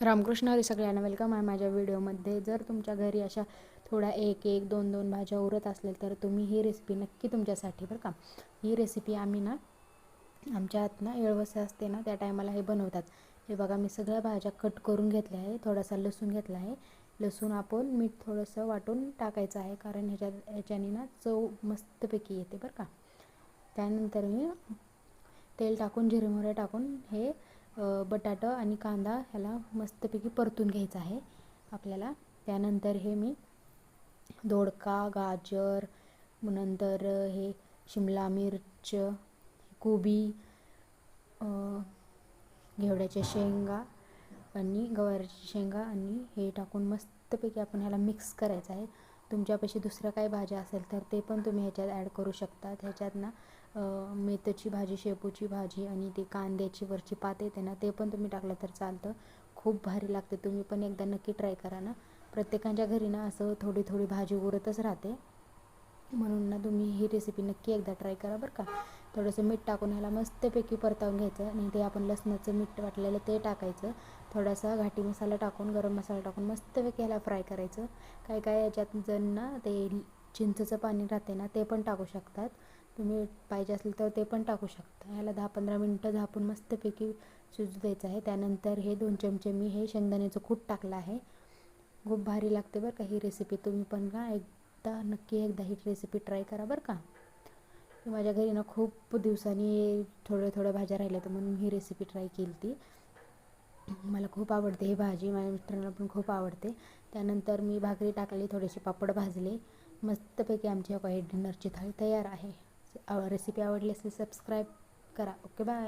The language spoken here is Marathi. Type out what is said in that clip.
रामकृष्ण हरी सगळ्यांना वेलकम आहे माझ्या व्हिडिओमध्ये जर तुमच्या घरी अशा थोड्या एक एक दोन दोन भाज्या उरत असतील तर तुम्ही ही रेसिपी नक्की तुमच्यासाठी बरं का. ही रेसिपी आम्ही ना आमच्या हात ना येळवसे असते ना त्या टायमाला हे बनवतात. हे बघा मी सगळ्या भाज्या कट करून घेतल्या आहे थोडासा लसूण घेतला आहे. लसूण आपण मीठ थोडंसं वाटून टाकायचं आहे कारण ह्याच्यात ह्याच्याने ना चव मस्तपैकी येते बरं का. त्यानंतर मी तेल टाकून जिरे टाकून हे बटाटं आणि कांदा ह्याला मस्तपैकी परतून घ्यायचा आहे. आपल्याला त्यानंतर हे मी दोडका गाजर नंतर हे शिमला मिरच कोबी घेवड्याच्या शेंगा आणि गवारीची शेंगा आणि हे टाकून मस्तपैकी आपण ह्याला मिक्स करायचं आहे. तुमच्यापाशी दुसऱ्या काही भाज्या असेल तर ते पण तुम्ही ह्याच्यात ॲड करू शकता. ह्याच्यात ना मेथीची भाजी शेपूची भाजी आणि ती कांद्याची वरची पात येते ना ते पण तुम्ही टाकलं तर चालतं. खूप भारी लागते. तुम्ही पण एकदा नक्की ट्राय करा ना. प्रत्येकाच्या घरी ना असं थोडी थोडी भाजी उरतच राहते. म्हणून ना तुम्ही ही रेसिपी नक्की एकदा ट्राय करा बरं का. थोडंसं मीठ टाकून ह्याला मस्तपैकी परतावून घ्यायचं आणि ते आपण लसणाचं मीठ वाटलेलं ते टाकायचं. थोडासा घाटी मसाला टाकून गरम मसाला टाकून मस्तपैकी ह्याला फ्राय करायचं. काय काय याच्यात जण ना ते चिंचचं पाणी राहते ना ते पण टाकू शकतात. तुम्ही पाहिजे असेल तर ते पण टाकू शकता. ह्याला दहा पंधरा मिनटं झापून मस्तपैकी शिजू द्यायचं आहे. त्यानंतर हे दोन चमचे मी हे शेंगदाण्याचं कूट टाकलं आहे. खूप भारी लागते बरं का ही रेसिपी तुम्ही पण का एकदा नक्की एकदा ही रेसिपी ट्राय करा बरं का. माझ्या घरी ना खूप दिवसांनी थोड्या थोड्या भाज्या राहिल्या तर म्हणून ही रेसिपी ट्राय केली ती मला खूप आवडते ही भाजी. माझ्या मित्रांना पण खूप आवडते. त्यानंतर मी भाकरी टाकली थोडेसे पापड भाजले. मस्तपैकी आमची काही डिनरची थाळी तयार आहे. रेसिपी आवडली असेल सबस्क्राईब करा. Okay bye